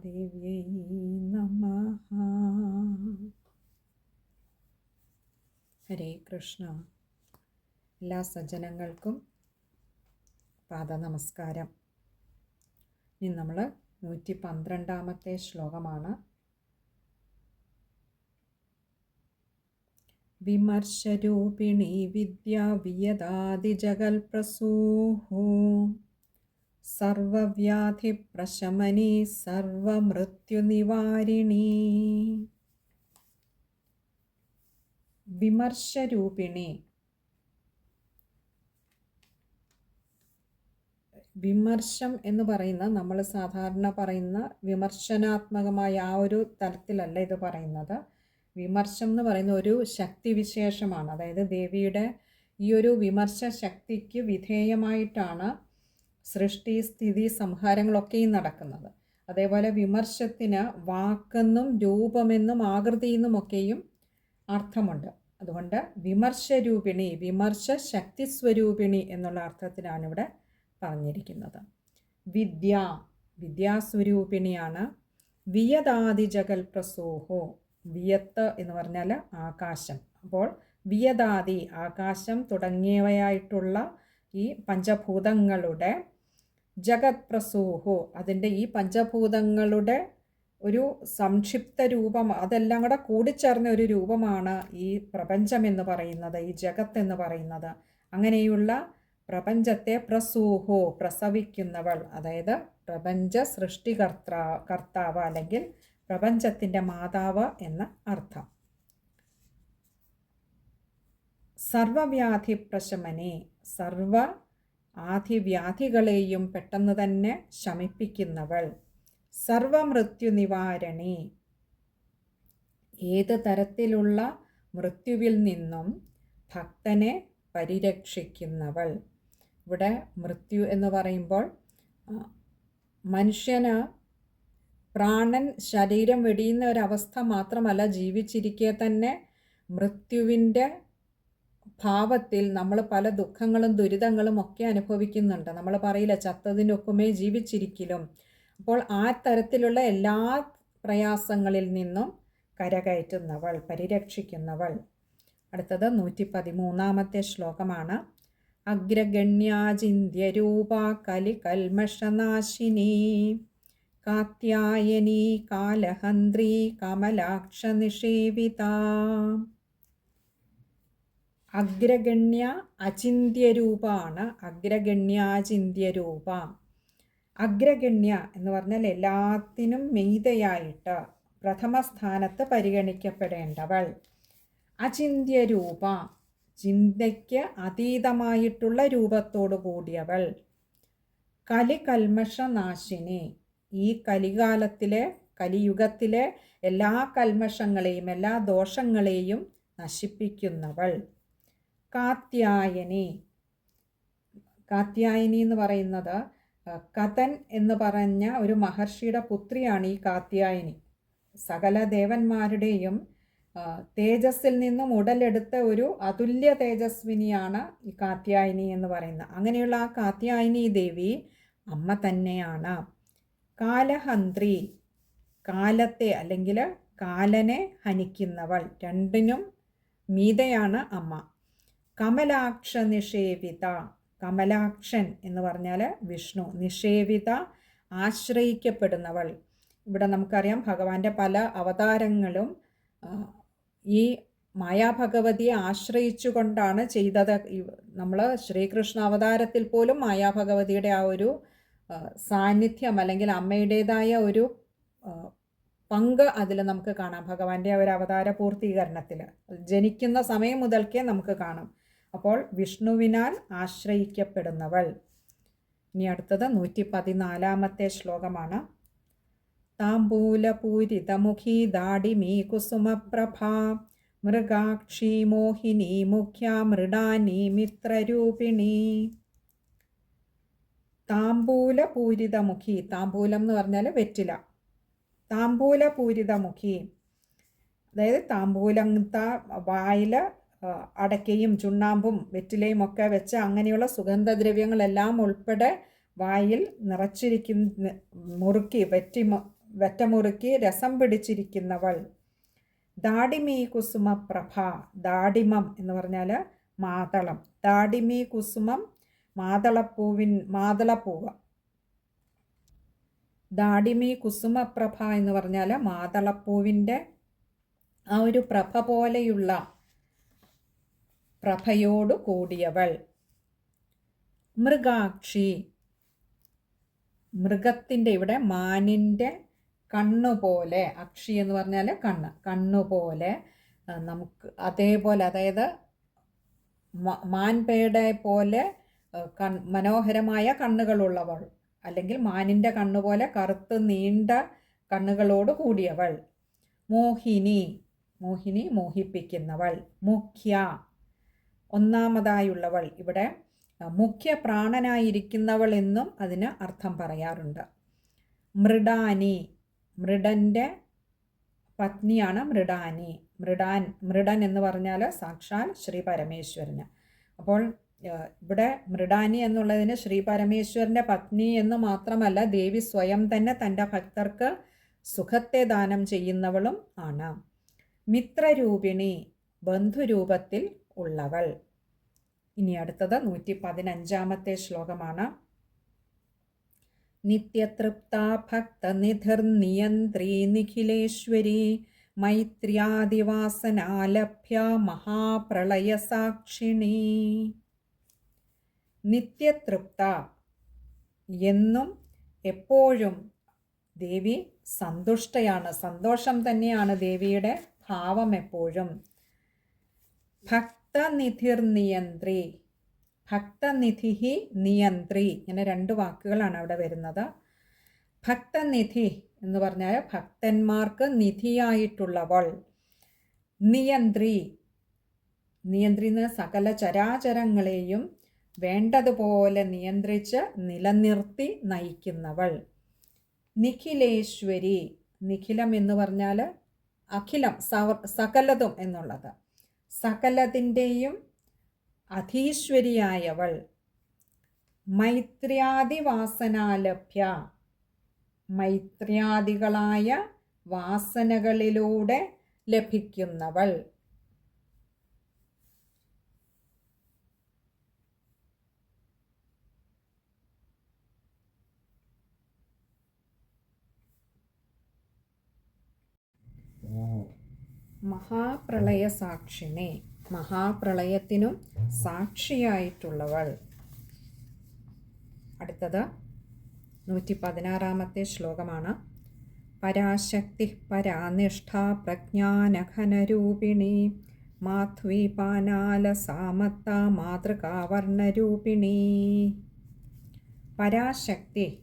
മഹാദേവ്യൈ നമ. ഹരേ കൃഷ്ണ. എല്ലാ സജ്ജനങ്ങൾക്കും പാദ നമസ്കാരം ഇനി നമ്മൾ നൂറ്റി പന്ത്രണ്ടാമത്തെ ശ്ലോകമാണ്. വിമർശരൂപിണി വിദ്യാ വിയതാതിജകൽപ്രസൂഹോ സർവവ്യാധിപ്രശമനി സർവമൃത്യുനിവാരിണി. വിമർശരൂപിണി. വിമർശം എന്ന് പറയുന്ന നമ്മൾ സാധാരണ പറയുന്ന വിമർശനാത്മകമായ ആ ഒരു തലത്തിലല്ല ഇത് പറയുന്നത്. വിമർശം എന്ന് പറയുന്ന ഒരു ശക്തിവിശേഷമാണ്. അതായത് ദേവിയുടെ ഈ ഒരു വിമർശ ശക്തിക്ക് വിധേയമായിട്ടാണ് സൃഷ്ടി സ്ഥിതി സംഹാരങ്ങളൊക്കെയും നടക്കുന്നത്. അതേപോലെ വിമർശത്തിന് വാക്കെന്നും രൂപമെന്നും ആകൃതിയെന്നുമൊക്കെയും അർത്ഥമുണ്ട്. അതുകൊണ്ട് വിമർശരൂപിണി വിമർശ ശക്തി സ്വരൂപിണി എന്നുള്ള അർത്ഥത്തിലാണ് ഇവിടെ പറഞ്ഞിരിക്കുന്നത്. വിദ്യ വിദ്യാസ്വരൂപിണിയാണ് വിയദാദിജകൽ പ്രസൂഹോ വിയത്ത് എന്ന് പറഞ്ഞാൽ ആകാശം. അപ്പോൾ വിയതാദി ആകാശം തുടങ്ങിയവയായിട്ടുള്ള ഈ പഞ്ചഭൂതങ്ങളുടെ ജഗത് പ്രസൂഹു അതിന്റെ ഈ പഞ്ചഭൂതങ്ങളുടെ ഒരു സംക്ഷിപ്ത രൂപം അതെല്ലാം കൂടെ കൂടിച്ചേർന്ന ഒരു രൂപമാണ് ഈ പ്രപഞ്ചം എന്ന് പറയുന്നത് ഈ ജഗത്ത് എന്ന് പറയുന്നത്. അങ്ങനെയുള്ള പ്രപഞ്ചത്തെ പ്രസൂഹു പ്രസവിക്കുന്നവൾ അതായത് പ്രപഞ്ച സൃഷ്ടികർത്ത കർത്താവ് അല്ലെങ്കിൽ പ്രപഞ്ചത്തിന്റെ മാതാവ് എന്ന അർത്ഥം. സർവവ്യാധി പ്രശമനെ സർവ ആധിവ്യാധികളെയും പെട്ടെന്ന് തന്നെ ശമിപ്പിക്കുന്നവൾ. സർവമൃത്യു നിവാരണി ഏത് തരത്തിലുള്ള മൃത്യുവിൽ നിന്നും ഭക്തനെ പരിരക്ഷിക്കുന്നവൾ. ഇവിടെ മൃത്യു എന്ന് പറയുമ്പോൾ മനുഷ്യന് പ്രാണൻ ശരീരം വെടിയുന്ന ഒരവസ്ഥ മാത്രമല്ല ജീവിച്ചിരിക്കെ തന്നെ മൃത്യുവിന്റെ ഭാവത്തിൽ നമ്മൾ പല ദുഃഖങ്ങളും ദുരിതങ്ങളും ഒക്കെ അനുഭവിക്കുന്നുണ്ട്. നമ്മൾ പറയില്ല ചത്തതിനൊക്കുമേ ജീവിച്ചിരിക്കലും. അപ്പോൾ ആ തരത്തിലുള്ള എല്ലാ പ്രയാസങ്ങളിൽ നിന്നും കരകയറ്റുന്നവൾ പരിരക്ഷിക്കുന്നവൾ. അടുത്തത് നൂറ്റി പതിമൂന്നാമത്തെ ശ്ലോകമാണ്. അഗ്രഗണ്യാചിന്യരൂപ കലി കൽമഷനാശിനി കാത്യായനി കാലഹന്ത്രി കമലാക്ഷ നിഷേവിത അഗ്രഗണ്യ അചിന്ത്യരൂപമാണ് അഗ്രഗണ്യാചിന്യരൂപ അഗ്രഗണ്യ എന്ന് പറഞ്ഞാൽ എല്ലാത്തിനും മെയ്തയായിട്ട് പ്രഥമ സ്ഥാനത്ത് പരിഗണിക്കപ്പെടേണ്ടവൾ. അചിന്യരൂപ ചിന്തയ്ക്ക് അതീതമായിട്ടുള്ള രൂപത്തോടു കൂടിയവൾ. കലികൽമഷനാശിനി. ഈ കലികാലത്തിലെ കലിയുഗത്തിലെ എല്ലാ കൽമഷങ്ങളെയും എല്ലാ ദോഷങ്ങളെയും നശിപ്പിക്കുന്നവൾ. കാത്യായനി. കാത്യായനി എന്ന് പറയുന്നത് കഥൻ എന്ന് പറഞ്ഞ ഒരു മഹർഷിയുടെ പുത്രിയാണ് ഈ കാത്യായനി. സകല ദേവന്മാരുടെയും തേജസ്സിൽ നിന്നും ഉടലെടുത്ത ഒരു അതുല്യ തേജസ്വിനിയാണ് ഈ കാത്യായനി എന്ന് പറയുന്നത്. അങ്ങനെയുള്ള ആ കാത്യായനി ദേവി അമ്മ തന്നെയാണ്. കാലഹന്ത്രി കാലത്തെ അല്ലെങ്കിൽ കാലനെ ഹനിക്കുന്നവൾ. രണ്ടിനും മീതയാണ് അമ്മ. കമലാക്ഷ നിഷേവിത കമലാക്ഷൻ എന്ന് പറഞ്ഞാൽ വിഷ്ണു. നിഷേവിത ആശ്രയിക്കപ്പെടുന്നവൾ. ഇവിടെ നമുക്കറിയാം ഭഗവാന്റെ പല അവതാരങ്ങളും ഈ മായാഭഗവതിയെ ആശ്രയിച്ചുകൊണ്ടാണ് ചെയ്തത്. നമ്മൾ ശ്രീകൃഷ്ണ അവതാരത്തിൽ പോലും മായാഭഗവതിയുടെ ആ ഒരു സാന്നിധ്യം അല്ലെങ്കിൽ അമ്മയുടേതായ ഒരു പങ്ക് അതിൽ നമുക്ക് കാണാം. ഭഗവാന്റെ ഒരു അവതാര പൂർത്തീകരണത്തിൽ ജനിക്കുന്ന സമയം മുതൽക്കേ നമുക്ക് കാണാം. അപ്പോൾ വിഷ്ണുവിനാൽ ആശ്രയിക്കപ്പെടുന്നവൾ. ഇനി അടുത്തത് നൂറ്റി പതിനാലാമത്തെ ശ്ലോകമാണ്. താംബൂലപൂരിതമുഖി ദാഡിമീ കുസുമപ്രഭാ മൃഗാക്ഷി മോഹിനി മുഖ്യ മൃഡാനി മിത്രരൂപിണി. താംബൂലപൂരിതമുഖി താംബൂലം എന്ന് പറഞ്ഞാൽ വെറ്റില. താംബൂലപൂരിതമുഖി അതായത് താംബൂലത്തെ വായിൽ അടയ്ക്കയും ചുണ്ണാമ്പും വെറ്റിലയും ഒക്കെ വെച്ച് അങ്ങനെയുള്ള സുഗന്ധദ്രവ്യങ്ങളെല്ലാം ഉൾപ്പെടെ വായിൽ നിറച്ചിരിക്കുന്ന മുറുക്കി വെറ്റി വെറ്റമുറുക്കി രസം പിടിച്ചിരിക്കുന്നവൾ. ദാഡിമി കുസുമ പ്രഭ ദാഡിമം എന്ന് പറഞ്ഞാൽ മാതളം. ദാഡിമി കുസുമം മാതളപ്പൂവിൻ മാതളപ്പൂവ്. ദാഡിമി കുസുമപ്രഭ എന്ന് പറഞ്ഞാൽ മാതളപ്പൂവിന്റെ ആ ഒരു പ്രഭ പോലെയുള്ള പ്രഭയോടു കൂടിയവൾ. മൃഗാക്ഷി. മൃഗത്തിന്റെ ഇവിടെ മാനിന്റെ കണ്ണുപോലെ അക്ഷി എന്ന് പറഞ്ഞാൽ കണ്ണ് കണ്ണുപോലെ നമുക്ക് അതേപോലെ അതായത് മാൻപേടെ പോലെ കൺ മനോഹരമായ കണ്ണുകളുള്ളവൾ അല്ലെങ്കിൽ മാനിന്റെ കണ്ണുപോലെ കറുത്ത് നീണ്ട കണ്ണുകളോട് കൂടിയവൾ. മോഹിനി. മോഹിനി മോഹിപ്പിക്കുന്നവൾ. മുഖ്യ. ഒന്നാമതായുള്ളവൾ ഇവിടെ മുഖ്യ പ്രാണനായിരിക്കുന്നവൾ എന്നും അതിന് അർത്ഥം പറയാറുണ്ട്. മൃഡാനി മൃഡന്റെ പത്നിയാണ് മൃഡാനി. മൃഡാൻ മൃഡൻ എന്ന് പറഞ്ഞാൽ സാക്ഷാൽ ശ്രീ പരമേശ്വരന്. അപ്പോൾ ഇവിടെ മൃഡാനി എന്നുള്ളതിന് ശ്രീ പരമേശ്വരന്റെ പത്നി എന്ന് മാത്രമല്ല ദേവി സ്വയം തന്നെ തന്റെ ഭക്തർക്ക് സുഖത്തെ ദാനം ചെയ്യുന്നവളും ആണ്. മിത്രരൂപിണി ബന്ധുരൂപത്തിൽ ഉള്ളവൾ. ഇനി അടുത്തത് നൂറ്റി പതിനഞ്ചാമത്തെ ശ്ലോകമാണ്. നിത്യതൃപ്ത ഭക്തനിധിർനിയന്ത്രി നിഖിലേശ്വരി മൈത്ര്യാദിവാസനാലഭ്യ മഹാപ്രളയസാക്ഷിണി. നിത്യതൃപ്ത എന്നും എപ്പോഴും ദേവി സന്തുഷ്ടയാണ്. സന്തോഷം തന്നെയാണ് ദേവിയുടെ ഭാവം എപ്പോഴും. ഭക്തനിധിർ നിയന്ത്രി. ഭക്തനിധിഹി നിയന്ത്രി ഇങ്ങനെ രണ്ട് വാക്കുകളാണ് അവിടെ വരുന്നത്. ഭക്തനിധി എന്ന് പറഞ്ഞാൽ ഭക്തന്മാർക്ക് നിധിയായിട്ടുള്ളവൾ. നിയന്ത്രി. നിയന്ത്രിക്കുന്ന സകല ചരാചരങ്ങളെയും വേണ്ടതുപോലെ നിയന്ത്രിച്ച് നിലനിർത്തി നയിക്കുന്നവൾ. നിഖിലേശ്വരി. നിഖിലം എന്ന് പറഞ്ഞാൽ അഖിലം സകലതും എന്നുള്ളത്. സകലതിന്റെയും അധീശ്വരിയായവൾ. മൈത്ര്യാദിവാസനാലഭ്യ. മൈത്ര്യാദികളായ വാസനകളിലൂടെ ലഭിക്കുന്നവൾ. മഹാപ്രളയ സാക്ഷിനെ മഹാപ്രളയത്തിനും സാക്ഷിയായിട്ടുള്ളവൾ. അടുത്തത് നൂറ്റി പതിനാറാമത്തെ ശ്ലോകമാണ്. പരാശക്തി പരാനിഷ്ഠ പ്രജ്ഞാനഘനരൂപിണി മാധ്വീപാനാല സാമത്ത മാതൃകാവർണരൂപിണി. പരാശക്തി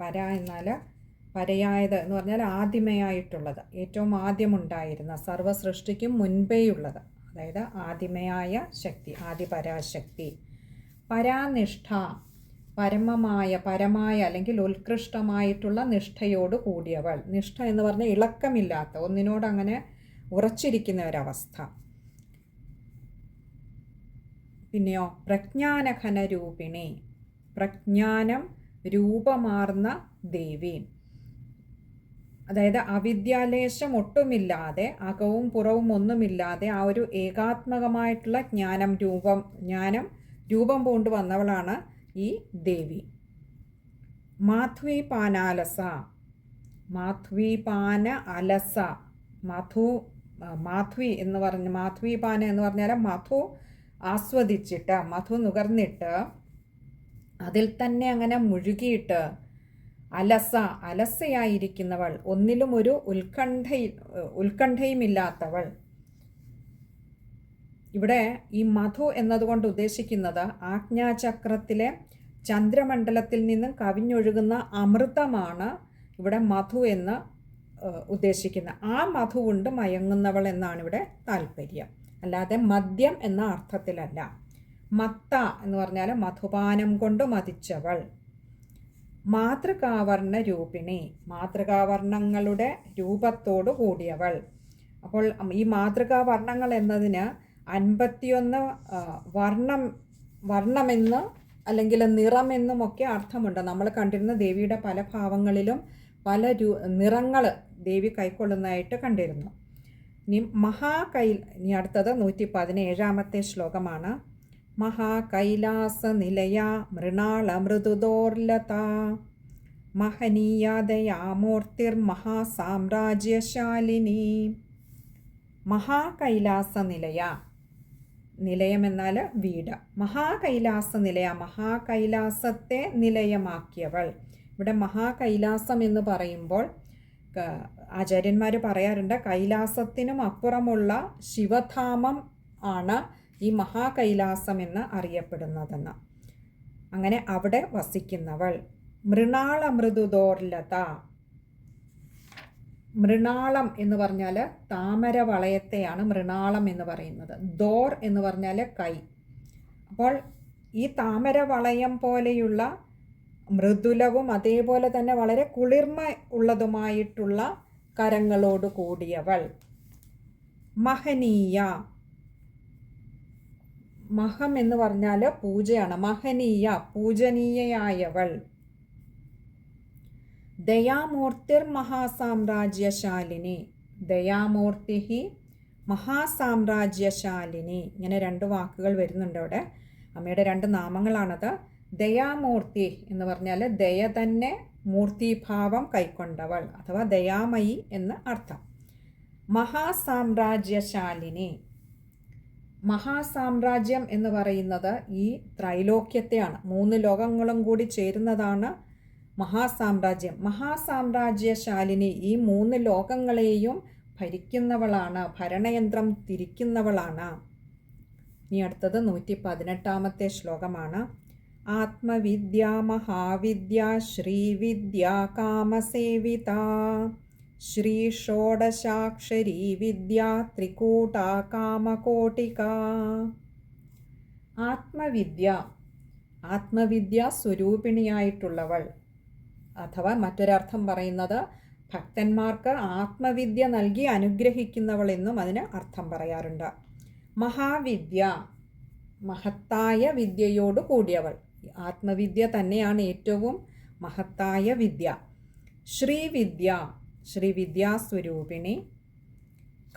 പരാ എന്നാൽ പരയായത് എന്ന് പറഞ്ഞാൽ ആദിമയായിട്ടുള്ളത്. ഏറ്റവും ആദ്യമുണ്ടായിരുന്ന സർവസൃഷ്ടിക്കും മുൻപേയുള്ളത്. അതായത് ആദിമയായ ശക്തി ആദിപരാശക്തി. പരാനിഷ്ഠ പരമമായ പരമായ അല്ലെങ്കിൽ ഉത്കൃഷ്ടമായിട്ടുള്ള നിഷ്ഠയോട് കൂടിയവൾ. നിഷ്ഠ എന്ന് പറഞ്ഞാൽ ഇളക്കമില്ലാത്ത ഒന്നിനോട് അങ്ങനെ ഉറച്ചിരിക്കുന്ന ഒരവസ്ഥ. പിന്നെയോ പ്രജ്ഞാനഘനരൂപിണി. പ്രജ്ഞാനം രൂപമാർന്ന ദേവി അതായത് അവിദ്യാലേശം ഒട്ടുമില്ലാതെ അകവും പുറവും ഒന്നുമില്ലാതെ ആ ഒരു ഏകാത്മകമായിട്ടുള്ള ജ്ഞാനം രൂപം ജ്ഞാനം രൂപം പൂണ്ട് വന്നവളാണ് ഈ ദേവി. മാധ്വി പാനാലസ മാധ്വീപാന അലസ മധു മാധ്വി എന്ന് പറഞ്ഞ് മാധ്വീപാന എന്ന് പറഞ്ഞാൽ മധു ആസ്വദിച്ചിട്ട് മധു നുകർന്നിട്ട് അതിൽ തന്നെ അങ്ങനെ മുഴുകിയിട്ട് അലസ അലസയായിരിക്കുന്നവൾ. ഒന്നിലും ഒരു ഉത്കണ്ഠ ഉത്കണ്ഠയുമില്ലാത്തവൾ. ഇവിടെ ഈ മധു എന്നതുകൊണ്ട് ഉദ്ദേശിക്കുന്നത് ആജ്ഞാചക്രത്തിലെ ചന്ദ്രമണ്ഡലത്തിൽ നിന്നും കവിഞ്ഞൊഴുകുന്ന അമൃതമാണ് ഇവിടെ മധു എന്ന് ഉദ്ദേശിക്കുന്നത്. ഉദ്ദേശിക്കുന്ന ആ മധു കൊണ്ട് മയങ്ങുന്നവൾ എന്നാണ് ഇവിടെ താല്പര്യം. അല്ലാതെ മദ്യം എന്ന അർത്ഥത്തിലല്ല. മത്ത എന്ന് പറഞ്ഞാൽ മധുപാനം കൊണ്ട് മതിച്ചവൾ. മാതൃകാവർണ രൂപിണി മാതൃകാവർണങ്ങളുടെ രൂപത്തോടു കൂടിയവൾ. അപ്പോൾ ഈ മാതൃകാവർണങ്ങൾ എന്നതിന് അൻപത്തിയൊന്ന് വർണം വർണമെന്ന് അല്ലെങ്കിൽ നിറമെന്നുമൊക്കെ അർത്ഥമുണ്ട്. നമ്മൾ കണ്ടിരുന്ന ദേവിയുടെ പല ഭാവങ്ങളിലും പല രൂ നിറങ്ങൾ ദേവി കൈക്കൊള്ളുന്നതായിട്ട് കണ്ടിരുന്നു. ഇനി മഹാകൈ ഇനി അടുത്തത് നൂറ്റി പതിനേഴാമത്തെ ശ്ലോകമാണ്. മഹാകൈലാസ നിലയ മൃണാള മൃദുദോർലത മഹനീയാദയാമൂർത്തിർ മഹാസാമ്രാജ്യശാലിനി. മഹാകൈലാസ നിലയ നിലയം എന്നാൽ വീട്. മഹാകൈലാസ നിലയ മഹാകൈലാസത്തെ നിലയമാക്കിയവൾ. ഇവിടെ മഹാകൈലാസം എന്ന് പറയുമ്പോൾ ആചാര്യന്മാർ പറയാറുണ്ട് കൈലാസത്തിനും അപ്പുറമുള്ള ശിവധാമം ആണ് ഈ മഹാകൈലാസം എന്ന് അറിയപ്പെടുന്നതെന്ന്. അങ്ങനെ അവിടെ വസിക്കുന്നവൾ മൃണാളമൃദുദോർലത. മൃണാളം എന്ന് പറഞ്ഞാൽ താമര വളയത്തെയാണ് മൃണാളം എന്ന് പറയുന്നത്. ദോർ എന്ന് പറഞ്ഞാൽ കൈ. അപ്പോൾ ഈ താമര വളയം പോലെയുള്ള മൃദുലവും അതേപോലെ തന്നെ വളരെ കുളിർമ ഉള്ളതുമായിട്ടുള്ള കരങ്ങളോട് കൂടിയവൾ. മഹനീയ. മഹം എന്ന് പറഞ്ഞാൽ പൂജയാണ്. മഹനീയ പൂജനീയയായവൾ. ദയാമൂർത്തിർ മഹാസാമ്രാജ്യശാലിനി. ദയാമൂർത്തി മഹാസാമ്രാജ്യശാലിനി. ഇങ്ങനെ രണ്ട് വാക്കുകൾ വരുന്നുണ്ട് അവിടെ. അമ്മയുടെ രണ്ട് നാമങ്ങളാണത്. ദയാമൂർത്തി എന്ന് പറഞ്ഞാൽ ദയ തന്നെ മൂർത്തിഭാവം കൈക്കൊണ്ടവൾ അഥവാ ദയാമയി എന്ന് അർത്ഥം. മഹാസാമ്രാജ്യശാലിനി. മഹാസാമ്രാജ്യം എന്ന് പറയുന്നത് ഈ ത്രൈലോക്യത്തെയാണ്. മൂന്ന് ലോകങ്ങളും കൂടി ചേരുന്നതാണ് മഹാസാമ്രാജ്യം. മഹാസാമ്രാജ്യശാലിനി ഈ മൂന്ന് ലോകങ്ങളെയും ഭരിക്കുന്നവളാണ് ഭരണയന്ത്രം തിരിക്കുന്നവളാണ്. ഇനി അടുത്തത് നൂറ്റി പതിനെട്ടാമത്തെ ശ്ലോകമാണ്. ആത്മവിദ്യ മഹാവിദ്യ ശ്രീവിദ്യ കാമസേവിത. ശ്രീ ഷോഡശാക്ഷരി വിദ്യ ത്രികൂട്ട കാമകോട്ടിക. ആത്മവിദ്യ ആത്മവിദ്യ സ്വരൂപിണിയായിട്ടുള്ളവൾ. അഥവാ മറ്റൊരർത്ഥം പറയുന്നത് ഭക്തന്മാർക്ക് ആത്മവിദ്യ നൽകി അനുഗ്രഹിക്കുന്നവൾ എന്നും അതിന് അർത്ഥം പറയാറുണ്ട്. മഹാവിദ്യ മഹത്തായ വിദ്യയോട് കൂടിയവൾ. ആത്മവിദ്യ തന്നെയാണ് ഏറ്റവും മഹത്തായ വിദ്യ. ശ്രീവിദ്യ ശ്രീവിദ്യാസ്വരൂപിണി.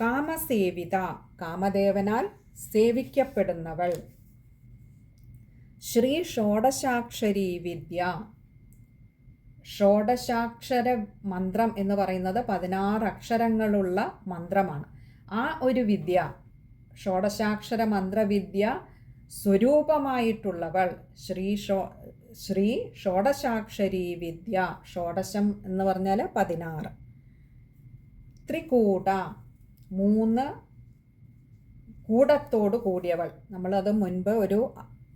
കാമസേവിത കാമദേവനാൽ സേവിക്കപ്പെടുന്നവൾ. ശ്രീ ഷോഡശാക്ഷരി വിദ്യ. ഷോഡശാക്ഷര മന്ത്രം എന്ന് പറയുന്നത് പതിനാറ് അക്ഷരങ്ങളുള്ള മന്ത്രമാണ്. ആ ഒരു വിദ്യ ഷോഡശാക്ഷര മന്ത്രവിദ്യ സ്വരൂപമായിട്ടുള്ളവൾ ശ്രീ ഷോ ശ്രീ ഷോഡശാക്ഷരി വിദ്യ ഷോഡശം എന്ന് പറഞ്ഞാൽ പതിനാറ്. ത്രികൂട മൂന്ന് കൂടത്തോട് കൂടിയവൾ. നമ്മളത് മുൻപ് ഒരു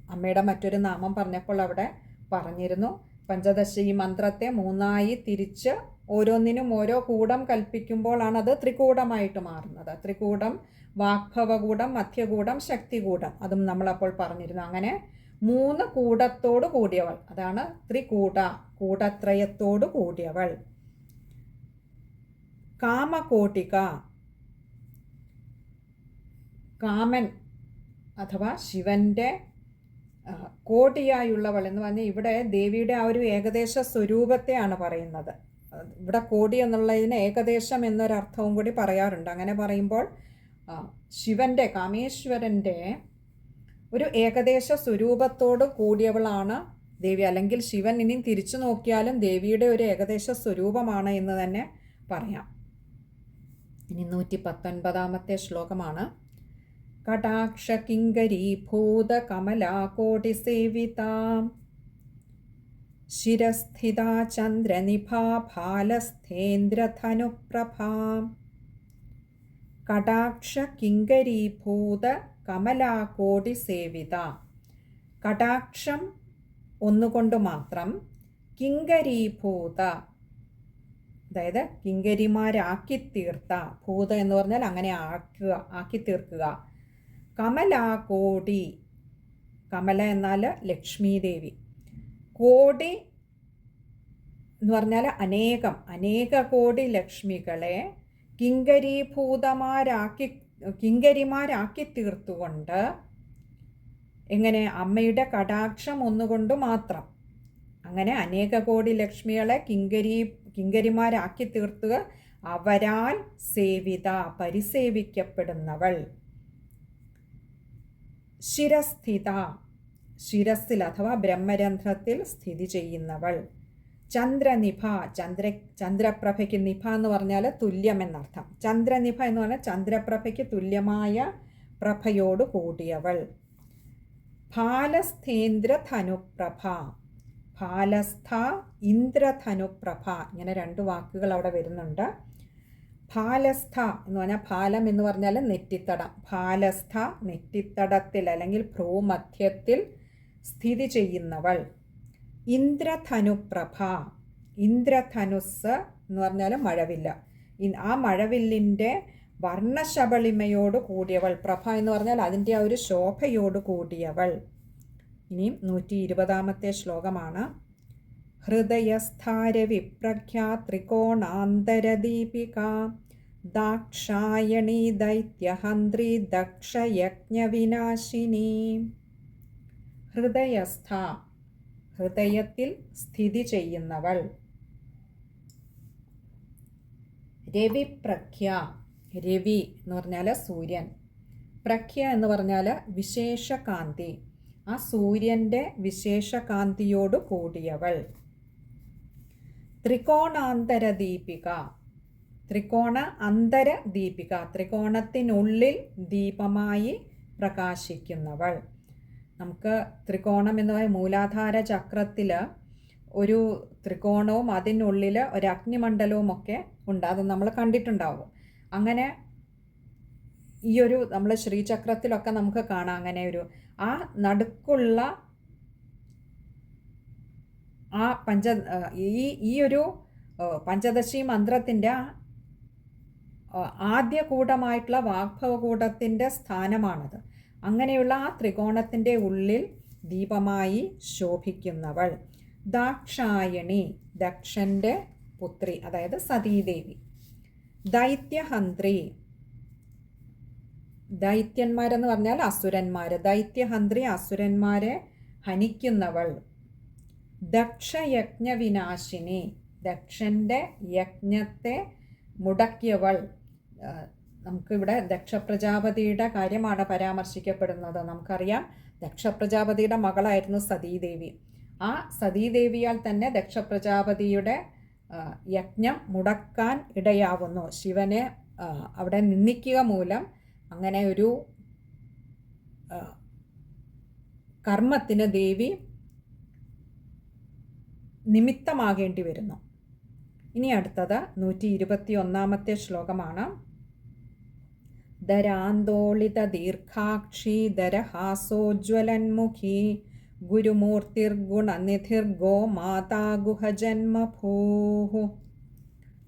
അമ്മയുടെ മറ്റൊരു നാമം പറഞ്ഞപ്പോൾ അവിടെ പറഞ്ഞിരുന്നു. പഞ്ചദശ ഈ മന്ത്രത്തെ മൂന്നായി തിരിച്ച് ഓരോന്നിനും ഓരോ കൂടം കൽപ്പിക്കുമ്പോഴാണ് അത് ത്രികൂടമായിട്ട് മാറുന്നത്. ത്രികൂടം വാഗ്ഭവകൂടം മധ്യകൂടം ശക്തികൂടം. അതും നമ്മളപ്പോൾ പറഞ്ഞിരുന്നു. അങ്ങനെ മൂന്ന് കൂടത്തോട് കൂടിയവൾ. അതാണ് ത്രികൂട കൂടത്രയത്തോട് കൂടിയവൾ. കാമകോട്ടിക. കാമൻ അഥവാ ശിവന്റെ കോടിയായുള്ളവൾ എന്ന് പറഞ്ഞാൽ ഇവിടെ ദേവിയുടെ ആ ഒരു ഏകദേശ സ്വരൂപത്തെയാണ് പറയുന്നത്. ഇവിടെ കോടി എന്നുള്ളതിന് ഏകദേശം എന്നൊരർത്ഥവും കൂടി പറയാറുണ്ട്. അങ്ങനെ പറയുമ്പോൾ ശിവന്റെ കാമേശ്വരന്റെ ഒരു ഏകദേശ സ്വരൂപത്തോട് കൂടിയവളാണ് ദേവി. അല്ലെങ്കിൽ ശിവൻ ഇനി തിരിച്ചു നോക്കിയാലും ദേവിയുടെ ഒരു ഏകദേശ സ്വരൂപമാണ് എന്ന് തന്നെ പറയാം. ഇനി നൂറ്റി പത്തൊൻപതാമത്തെ ശ്ലോകമാണ് കടാക്ഷകിങ്കരീഭൂതകമലാകോടിസേവിതാം ശിരസ്ഥിതാ ഭൂത കമലാ കോടി സേവിത കടാക്ഷം ഒന്നുകൊണ്ട് മാത്രം കിങ്കരീഭൂത അതായത് കിങ്കരിമാരാക്കി തീർത്ത ഭൂത എന്ന് പറഞ്ഞാൽ അങ്ങനെ ആക്കുക ആക്കി തീർക്കുക. കമലാ കോടി. കമല എന്നാൽ ലക്ഷ്മി ദേവി. കോടി എന്ന് പറഞ്ഞാൽ അനേകം അനേക കോടി ലക്ഷ്മികളെ കിങ്കരീഭൂതമാരാക്കി കിങ്കരിമാരാക്കി തീർത്തുകൊണ്ട് എങ്ങനെ അമ്മയുടെ കടാക്ഷം ഒന്നുകൊണ്ട് മാത്രം. അങ്ങനെ അനേക കോടി ലക്ഷ്മികളെ കിങ്കരി കിങ്കരിമാരാക്കി തീർത്തുക അവരാൽ സേവിത പരിസേവിക്കപ്പെടുന്നവൾ. ശിരസ്ഥിത ശിരസ്സിൽ അഥവാ ബ്രഹ്മരന്ധ്രത്തിൽ സ്ഥിതി ചെയ്യുന്നവൾ. ചന്ദ്രനിഭ ചന്ദ്ര ചന്ദ്രപ്രഭയ്ക്ക് നിഭ എന്ന് പറഞ്ഞാൽ തുല്യം എന്നർത്ഥം. ചന്ദ്രനിഭ എന്ന് പറഞ്ഞാൽ ചന്ദ്രപ്രഭയ്ക്ക് തുല്യമായ പ്രഭയോട് കൂടിയവൾ. ഫാലസ്ഥേന്ദ്രധനുപ്രഭ. ഫാലസ്ഥ ഇന്ദ്രധനുപ്രഭ ഇങ്ങനെ രണ്ട് വാക്കുകൾ അവിടെ വരുന്നുണ്ട്. ഫാലസ്ഥ എന്ന് പറഞ്ഞാൽ ഫാലം എന്ന് പറഞ്ഞാൽ നെറ്റിത്തടം. ഫാലസ്ഥ നെറ്റിത്തടത്തിൽ അല്ലെങ്കിൽ ഭ്രൂമധ്യത്തിൽ സ്ഥിതി ചെയ്യുന്നവൾ. ഇന്ദ്രധനുപ്രഭ ഇന്ദ്രധനുസ് എന്ന് പറഞ്ഞാൽ മഴവില്ല. ആ മഴവില്ലിന്റെ വർണശബളിമയോട് കൂടിയവൾ. പ്രഭ എന്ന് പറഞ്ഞാൽ അതിന്റെ ആ ഒരു ശോഭയോട് കൂടിയവൾ. ഇനിയും നൂറ്റി ഇരുപതാമത്തെ ശ്ലോകമാണ്. ഹൃദയസ്ഥാരവിപ്രഖ്യാ ത്രികോണാന്തരദീപിക ദാക്ഷായണി ദൈത്യഹന്ത്രി ദക്ഷയജ്ഞവിനാശിനി. ഹൃദയസ്ഥ ഹൃദയത്തിൽ സ്ഥിതി ചെയ്യുന്നവൾ. രവിപ്രഖ്യ രവി എന്ന് പറഞ്ഞാൽ സൂര്യൻ. പ്രഖ്യ എന്ന് പറഞ്ഞാൽ വിശേഷകാന്തി. ആ സൂര്യന്റെ വിശേഷകാന്തിയോട് കൂടിയവൾ. ത്രികോണാന്തര ദീപിക ത്രികോണ അന്തര ദീപിക ത്രികോണത്തിനുള്ളിൽ ദീപമായി പ്രകാശിക്കുന്നവൾ. നമുക്ക് ത്രികോണം എന്ന് പറയുന്ന മൂലാധാര ചക്രത്തിൽ ഒരു ത്രികോണവും അതിനുള്ളിൽ ഒരു അഗ്നിമണ്ഡലവും ഒക്കെ ഉണ്ട്. അത് നമ്മൾ കണ്ടിട്ടുണ്ടാവും. അങ്ങനെ ഈ ഒരു നമ്മൾ ശ്രീചക്രത്തിലൊക്കെ നമുക്ക് കാണാം. അങ്ങനെ ഒരു ആ നടുക്കുള്ള ആ പഞ്ച ഈ ഈ ഒരു പഞ്ചദശി മന്ത്രത്തിന്റെ ആദ്യ കൂടമായിട്ടുള്ള വാഗ്ഭവകൂടത്തിന്റെ സ്ഥാനമാണത്. അങ്ങനെയുള്ള ആ ത്രികോണത്തിന്റെ ഉള്ളിൽ ദീപമായി ശോഭിക്കുന്നവൾ. ദാക്ഷായണി ദക്ഷന്റെ പുത്രി അതായത് സതീദേവി. ദൈത്യഹന്ത്രി ദൈത്യന്മാരെന്ന് പറഞ്ഞാൽ അസുരന്മാർ ദൈത്യഹന്ത്രി അസുരന്മാരെ ഹനിക്കുന്നവൾ. ദക്ഷയജ്ഞ വിനാശിനി ദക്ഷന്റെ യജ്ഞത്തെ മുടക്കിയവൾ. നമുക്കിവിടെ ദക്ഷപ്രജാപതിയുടെ കാര്യമാണ് പരാമർശിക്കപ്പെടുന്നത്. നമുക്കറിയാം ദക്ഷപ്രജാപതിയുടെ മകളായിരുന്നു സതീദേവി. ആ സതീദേവിയാൽ തന്നെ ദക്ഷപ്രജാപതിയുടെ യജ്ഞം മുടക്കാൻ ഇടയാവുന്നു. ശിവനെ അവിടെ നിന്ദിക്കുക മൂലം അങ്ങനെ ഒരു കർമ്മത്തിന് ദേവി നിമിത്തമാകേണ്ടി വരുന്നു. ഇനി അടുത്തത് നൂറ്റി ഇരുപത്തി ഒന്നാമത്തെ ശ്ലോകമാണ്. ദരാന്തോളിത ദീർഘാക്ഷി ദരഹാസോജ്വലന്മുഖി ഗുരുമൂർത്തിർഗുണനിധിർഗോ മാതാ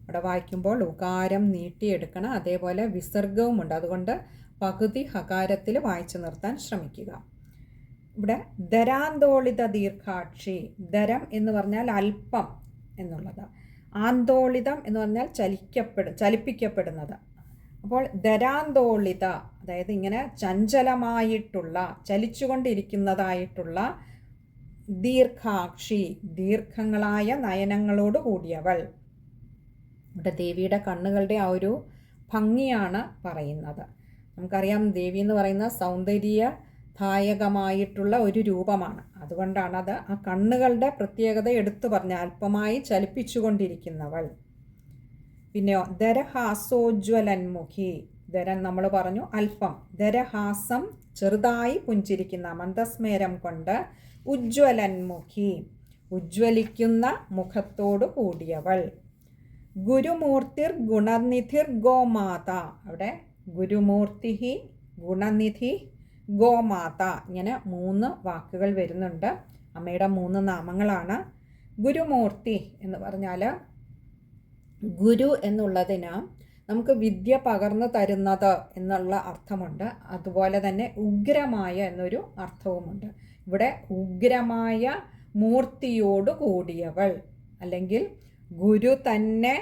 അവിടെ വായിക്കുമ്പോൾ ഉകാരം നീട്ടിയെടുക്കണം. അതേപോലെ വിസർഗവുമുണ്ട്. അതുകൊണ്ട് പകുതി ഹകാരത്തിൽ വായിച്ചു നിർത്താൻ ശ്രമിക്കുക. ഇവിടെ ധരാന്തോളിത ദീർഘാക്ഷി ധരം എന്ന് പറഞ്ഞാൽ അല്പം എന്നുള്ളത്. ആന്തോളിതം എന്ന് പറഞ്ഞാൽ ചലിക്കപ്പെടു ചലിപ്പിക്കപ്പെടുന്നത്. അപ്പോൾ ധരാന്തോളിത അതായത് ഇങ്ങനെ ചഞ്ചലമായിട്ടുള്ള ചലിച്ചുകൊണ്ടിരിക്കുന്നതായിട്ടുള്ള ദീർഘാക്ഷി ദീർഘങ്ങളായ നയനങ്ങളോട് കൂടിയവൾ. ഇവിടെ ദേവിയുടെ കണ്ണുകളുടെ ആ ഒരു ഭംഗിയാണ് പറയുന്നത്. നമുക്കറിയാം ദേവി എന്ന് പറയുന്ന സൗന്ദര്യ ദായകമായിട്ടുള്ള ഒരു രൂപമാണ്. അതുകൊണ്ടാണത് ആ കണ്ണുകളുടെ പ്രത്യേകത എടുത്തു പറഞ്ഞ അല്പമായി ചലിപ്പിച്ചുകൊണ്ടിരിക്കുന്നവൾ. പിന്നെയോ ദരഹാസോജ്വലന്മുഖി ദരം നമ്മൾ പറഞ്ഞു അല്പം. ദരഹാസം ചെറുതായി പുഞ്ചിരിക്കുന്ന മന്ദസ്മേരം കൊണ്ട് ഉജ്ജ്വലന്മുഖി ഉജ്ജ്വലിക്കുന്ന മുഖത്തോടു കൂടിയവൾ. ഗുരുമൂർത്തിർ ഗുണനിധിർ ഗോമാത. അവിടെ ഗുരുമൂർത്തി ഗുണനിധി ഗോമാത. ഇങ്ങനെ മൂന്ന് വാക്കുകൾ വരുന്നുണ്ട്. അമ്മയുടെ മൂന്ന് നാമങ്ങളാണ് ഗുരുമൂർത്തി എന്ന് പറഞ്ഞാൽ ഗുരു എന്നുള്ളതിന് നമുക്ക് വിദ്യ പകർന്നു തരുന്നത് എന്നുള്ള അർത്ഥമുണ്ട്. അതുപോലെ തന്നെ ഉഗ്രമായ എന്നൊരു അർത്ഥവുമുണ്ട്. ഇവിടെ ഉഗ്രമായ മൂർത്തിയോട് കൂടിയവൾ അല്ലെങ്കിൽ ഗുരു തന്നെ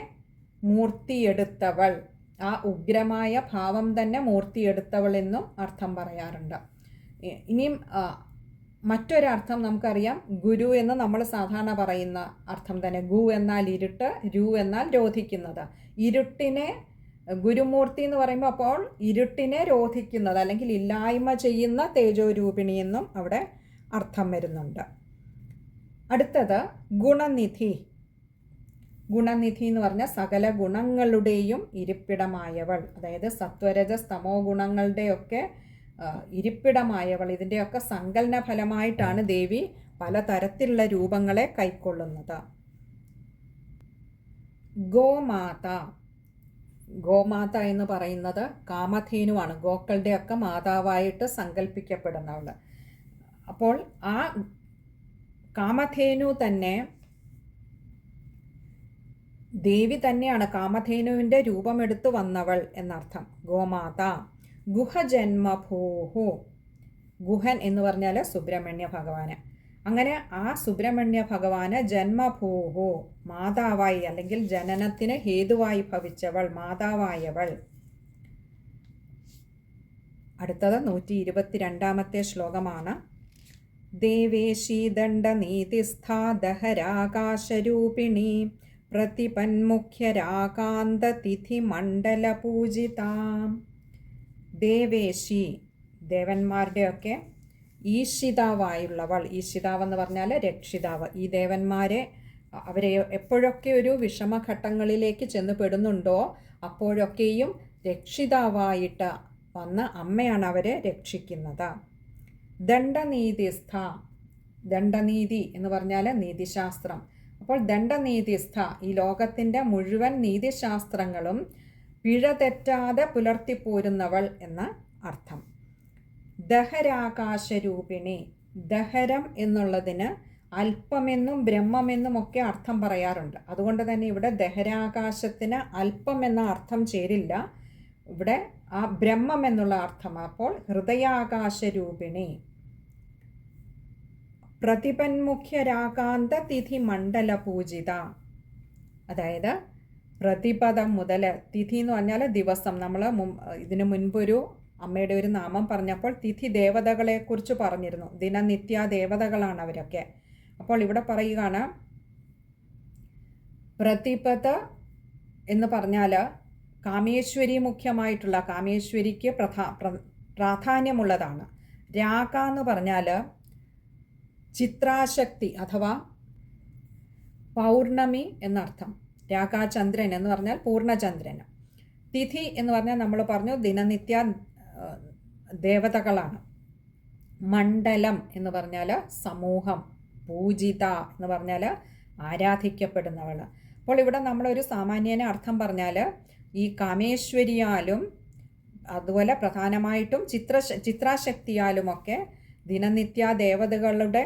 മൂർത്തിയെടുത്തവൾ. ആ ഉഗ്രമായ ഭാവം തന്നെ മൂർത്തിയെടുത്തവൾ എന്നും അർത്ഥം പറയാറുണ്ട്. ഇനിയും മറ്റൊരർത്ഥം നമുക്കറിയാം. ഗുരു എന്ന് നമ്മൾ സാധാരണ പറയുന്ന അർത്ഥം തന്നെ. ഗു എന്നാൽ ഇരുട്ട് രു എന്നാൽ രോധിക്കുന്നത്. ഇരുട്ടിനെ ഗുരുമൂർത്തി എന്ന് പറയുമ്പോൾ അപ്പോൾ ഇരുട്ടിനെ രോധിക്കുന്നത് അല്ലെങ്കിൽ ഇല്ലായ്മ ചെയ്യുന്ന തേജോരൂപിണി എന്നും അവിടെ അർത്ഥം വരുന്നുണ്ട്. അടുത്തത് ഗുണനിധി. ഗുണനിധി എന്ന് പറഞ്ഞാൽ സകല ഗുണങ്ങളുടെയും ഇരിപ്പിടമായവൾ. അതായത് സത്വരജ സ്തമോ ഗുണങ്ങളുടെയൊക്കെ ഇരിപ്പിടമായവൾ. ഇതിന്റെയൊക്കെ സങ്കലന ഫലമായിട്ടാണ് ദേവി പലതരത്തിലുള്ള രൂപങ്ങളെ കൈക്കൊള്ളുന്നത്. ഗോമാത. ഗോമാത എന്ന് പറയുന്നത് കാമധേനുവാണ്. ഗോക്കളുടെയൊക്കെ മാതാവായിട്ട് സങ്കല്പിക്കപ്പെടുന്നവൾ അപ്പോൾ ആ കാമധേനു തന്നെ ദേവി തന്നെയാണ് കാമധേനുവിന്റെ രൂപമെടുത്തു വന്നവൾ എന്നർത്ഥം. ഗോമാത ഗുഹജന്മഭൂഹു. ഗുഹൻ എന്ന് പറഞ്ഞാൽ സുബ്രഹ്മണ്യ ഭഗവാന്. അങ്ങനെ ആ സുബ്രഹ്മണ്യ ഭഗവാന് ജന്മഭൂഹു മാതാവായി അല്ലെങ്കിൽ ജനനത്തിന് ഹേതുവായി ഭവിച്ചവൾ മാതാവായവൾ. അടുത്തത് നൂറ്റി ഇരുപത്തിരണ്ടാമത്തെ ശ്ലോകമാണ്. ദേവേശി ദണ്ഡനീതിസ്ഥാ ദഹരാകാശരൂപിണി പ്രതിപന്മുഖ്യരാകാന്തതിഥിമണ്ഡലപൂജിതാം. ദേവേശി ദേവന്മാരുടെയൊക്കെ ഈശിതാവായുള്ളവൾ. ഈശിതാവ് എന്ന് പറഞ്ഞാൽ രക്ഷിതാവ്. ഈ ദേവന്മാരെ അവരെ എപ്പോഴൊക്കെ ഒരു വിഷമഘട്ടങ്ങളിലേക്ക് ചെന്ന് പെടുന്നുണ്ടോ അപ്പോഴൊക്കെയും രക്ഷിതാവായിട്ട് വന്ന് അമ്മയാണ് അവരെ രക്ഷിക്കുന്നത്. ദണ്ഡനീതിസ്ഥ ദണ്ഡനീതി എന്ന് പറഞ്ഞാൽ നീതിശാസ്ത്രം. അപ്പോൾ ദണ്ഡനീതിസ്ഥ ഈ ലോകത്തിന്റെ മുഴുവൻ നീതിശാസ്ത്രങ്ങളും പിഴ തെറ്റാതെ പുലർത്തിപ്പോരുന്നവൾ എന്ന അർത്ഥം. ദഹരാകാശരൂപിണി ദഹരം എന്നുള്ളതിന് അല്പമെന്നും ബ്രഹ്മമെന്നും ഒക്കെ അർത്ഥം പറയാറുണ്ട്. അതുകൊണ്ട് തന്നെ ഇവിടെ ദഹരാകാശത്തിന് അല്പം എന്ന അർത്ഥം ചേരില്ല. ഇവിടെ ആ ബ്രഹ്മം എന്നുള്ള അർത്ഥം അപ്പോൾ ഹൃദയാകാശരൂപിണി പ്രതിപന്മുഖ്യരാകാന്ത തിഥി മണ്ഡല പൂജിത അതായത് പ്രതിപദം മുതൽ തിഥി എന്ന് പറഞ്ഞാൽ ദിവസം. നമ്മൾ ഇതിനു മുൻപൊരു അമ്മയുടെ ഒരു നാമം പറഞ്ഞപ്പോൾ തിഥി ദേവതകളെക്കുറിച്ച് പറഞ്ഞിരുന്നു. ദിനനിത്യ ദേവതകളാണ് അവരൊക്കെ. അപ്പോൾ ഇവിടെ പറയുകയാണ് പ്രതിപദ എന്ന് പറഞ്ഞാൽ കാമേശ്വരി മുഖ്യമായിട്ടുള്ള കാമേശ്വരിക്ക് പ്രധാ പ്രാധാന്യമുള്ളതാണ്. രാഗ എന്ന് പറഞ്ഞാൽ ചിത്രാശക്തി അഥവാ പൗർണമി എന്നർത്ഥം. രാഗാചന്ദ്രൻ എന്ന് പറഞ്ഞാൽ പൂർണചന്ദ്രൻ തിഥി എന്ന് പറഞ്ഞാൽ നമ്മൾ പറഞ്ഞു ദിനനിത്യ ദേവതകളാണ്. മണ്ഡലം എന്ന് പറഞ്ഞാൽ സമൂഹം പൂജിത എന്ന് പറഞ്ഞാൽ ആരാധിക്കപ്പെടുന്നവൾ. അപ്പോൾ ഇവിടെ നമ്മളൊരു സാമാന്യന അർത്ഥം പറഞ്ഞാൽ ഈ കാമേശ്വരിയാലും അതുപോലെ പ്രധാനമായിട്ടും ചിത്ര ചിത്രാശക്തിയാലുമൊക്കെ ദിനനിത്യ ദേവതകളുടെ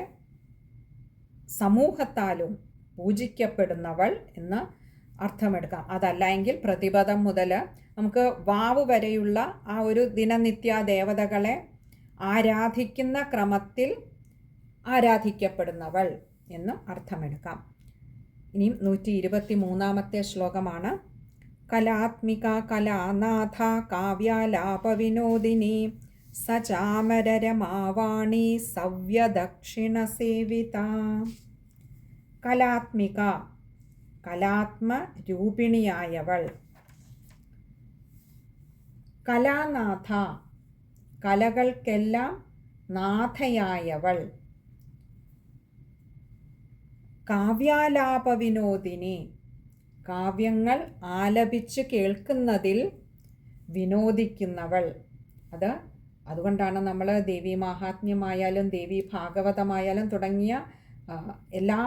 സമൂഹത്താലും പൂജിക്കപ്പെടുന്നവൾ എന്ന് അർത്ഥമെടുക്കാം. അതല്ല എങ്കിൽ പ്രതിപദം മുതൽ നമുക്ക് വാവ് വരെയുള്ള ആ ഒരു ദിനനിത്യ ദേവതകളെ ആരാധിക്കുന്ന ക്രമത്തിൽ ആരാധിക്കപ്പെടുന്നവൾ എന്നും അർത്ഥമെടുക്കാം. ഇനിയും നൂറ്റി ഇരുപത്തി മൂന്നാമത്തെ ശ്ലോകമാണ്. കലാത്മിക കലാനാഥ കാവ്യാലാപവിനോദിനി സചാമരരമാവാണി സവ്യദക്ഷിണസേവിത കലാത്മിക കലാത്മരൂപിണിയായവൾ. കലാനാഥ കലകൾക്കെല്ലാം നാഥയായവൾ. കാവ്യാലാപവിനോദിനി കാവ്യങ്ങൾ ആലപിച്ച് കേൾക്കുന്നതിൽ വിനോദിക്കുന്നവൾ. അത് അതുകൊണ്ടാണ് നമ്മൾ ദേവി മാഹാത്മ്യമായാലും ദേവി ഭാഗവതമായാലും തുടങ്ങിയ എല്ലാ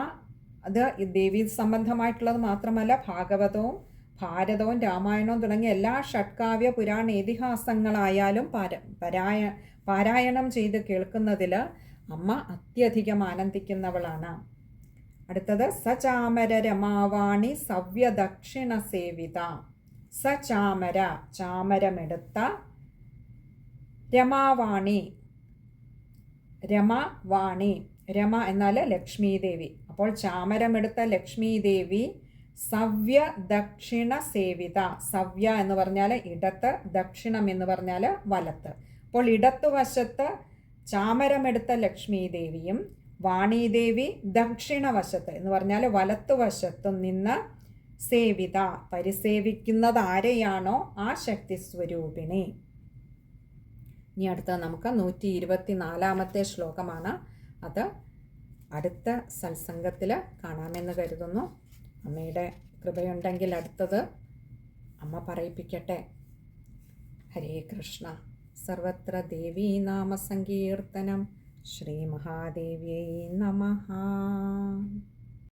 അത് ദേവി സംബന്ധമായിട്ടുള്ളത് മാത്രമല്ല ഭാഗവതവും ഭാരതവും രാമായണവും തുടങ്ങിയ എല്ലാ ഷഡ്കാവ്യ പുരാണ ഇതിഹാസങ്ങളായാലും പാര പരായ പാരായണം ചെയ്ത് കേൾക്കുന്നതിൽ അമ്മ അത്യധികം ആനന്ദിക്കുന്നവളാണ്. അടുത്തത് സചാമര രമാവാണി സവ്യദക്ഷിണ സേവിത. സചാമര ചാമരമെടുത്ത രമാവാണി. രമാവാണി. രമ എന്നാൽ ലക്ഷ്മീദേവി. അപ്പോൾ ചാമരമെടുത്ത ലക്ഷ്മി ദേവി സവ്യ ദക്ഷിണ സേവിത സവ്യ എന്ന് പറഞ്ഞാൽ ഇടത്ത് ദക്ഷിണം എന്ന് പറഞ്ഞാൽ വലത്ത്. അപ്പോൾ ഇടത്തുവശത്ത് ചാമരമെടുത്ത ലക്ഷ്മി ദേവിയും വാണീദേവി ദക്ഷിണവശത്ത് എന്ന് പറഞ്ഞാൽ വലത്തുവശത്തു നിന്ന് സേവിത. പരിസേവിക്കുന്നത് ആരെയാണോ? ആ ശക്തി സ്വരൂപിണി ഇനി അടുത്ത നമുക്ക് നൂറ്റി ഇരുപത്തി നാലാമത്തെ ശ്ലോകമാണ്. അത് അടുത്ത സത്സംഗത്തിൽ കാണാമെന്ന് കരുതുന്നു. അമ്മയുടെ കൃപയുണ്ടെങ്കിൽ അടുത്തത് അമ്മ പറയിപ്പിക്കട്ടെ. ഹരേ കൃഷ്ണ. സർവത്ര ദേവീ നാമസങ്കീർത്തനം ശ്രീ മഹാദേവ്യൈ നമഃ.